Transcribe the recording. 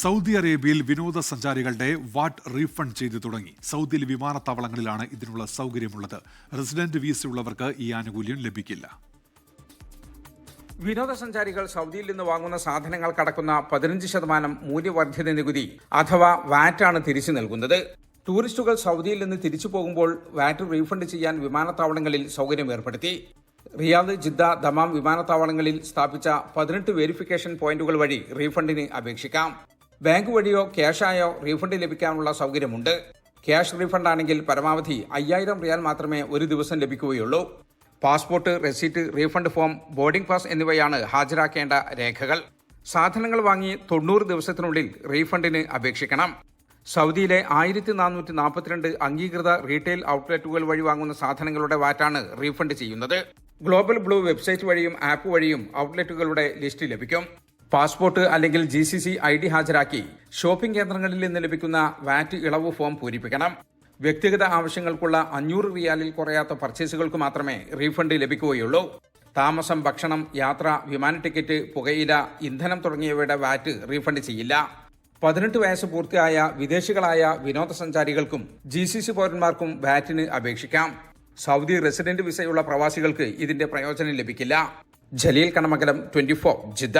Saudi അറേബ്യയിൽ വിനോദസഞ്ചാരികളുടെ what refund ചെയ്തു തുടങ്ങി. സൗദിയിൽ വിമാനത്താവളങ്ങളിലാണ് ഇതിനുള്ള സൗകര്യമുള്ളത്. റെസിഡന്റ് വിസ ഉള്ളവർക്ക് ഈ ആനുകൂല്യം ലഭിക്കില്ല. വിനോദസഞ്ചാരികൾ സൗദിയിൽ നിന്ന് വാങ്ങുന്ന സാധനങ്ങൾ കടക്കുന്ന പതിനഞ്ച് ശതമാനം മൂല്യവർദ്ധിത നികുതി അഥവാ വാറ്റാണ് തിരിച്ചു നൽകുന്നത്. ടൂറിസ്റ്റുകൾ സൗദിയിൽ നിന്ന് തിരിച്ചു പോകുമ്പോൾ വാറ്റ് റീഫണ്ട് ചെയ്യാൻ വിമാനത്താവളങ്ങളിൽ സൗകര്യം ഏർപ്പെടുത്തി. റിയാദ് ജിദ്ദ ദമാം വിമാനത്താവളങ്ങളിൽ സ്ഥാപിച്ച പതിനെട്ട് വെരിഫിക്കേഷൻ പോയിന്റുകൾ വഴി റീഫണ്ടിന് അപേക്ഷിക്കാം. ബാങ്ക് വഴിയോ ക്യാഷായോ റീഫണ്ട് ലഭിക്കാനുള്ള സൗകര്യമുണ്ട്. ക്യാഷ് റീഫണ്ട് ആണെങ്കിൽ പരമാവധി അയ്യായിരം റിയാൽ മാത്രമേ ഒരു ദിവസം ലഭിക്കുകയുള്ളൂ. Passport receipt refund form boarding pass എന്നിവയാണ് ഹാജരാക്കേണ്ട രേഖകൾ. സാധനങ്ങൾ വാങ്ങി തൊണ്ണൂറ് ദിവസത്തിനുള്ളിൽ റീഫണ്ടിന് അപേക്ഷിക്കണം. സൗദിയിലെ ആയിരത്തി നാനൂറ്റി നാൽപ്പത്തിരണ്ട് അംഗീകൃത റീറ്റെയിൽ ഔട്ട്ലെറ്റുകൾ വഴി വാങ്ങുന്ന സാധനങ്ങളുടെ വാറ്റാണ് റീഫണ്ട് ചെയ്യുന്നത്. ഗ്ലോബൽ ബ്ലൂ വെബ്സൈറ്റ് വഴിയും ആപ്പ് വഴിയും ഔട്ട്ലെറ്റുകളുടെ ലിസ്റ്റ് ലഭിക്കും. പാസ്പോർട്ട് അല്ലെങ്കിൽ G C C I D ഹാജരാക്കി ഷോപ്പിംഗ് കേന്ദ്രങ്ങളിൽ നിന്ന് ലഭിക്കുന്ന വാറ്റ് ഇളവ് ഫോം പൂരിപ്പിക്കണം. വ്യക്തിഗത ആവശ്യങ്ങൾക്കുള്ള അഞ്ഞൂറ് റിയാലിൽ കുറയാത്ത പർച്ചേസുകൾക്ക് മാത്രമേ റീഫണ്ട് ലഭിക്കുകയുള്ളൂ. താമസം ഭക്ഷണം യാത്ര വിമാന ടിക്കറ്റ് പുകയില ഇന്ധനം തുടങ്ങിയവയുടെ വാറ്റ് റീഫണ്ട് ചെയ്യില്ല. പതിനെട്ട് വയസ്സ് പൂർത്തിയായ വിദേശികളായ വിനോദസഞ്ചാരികൾക്കും ജി സി സി പൗരന്മാർക്കും വാറ്റിന് അപേക്ഷിക്കാം. സൗദി റെസിഡന്റ് വിസയുള്ള പ്രവാസികൾക്ക് ഇതിന്റെ പ്രയോജനം ലഭിക്കില്ല. Jaleel Kanamakalam twenty four Jeddah.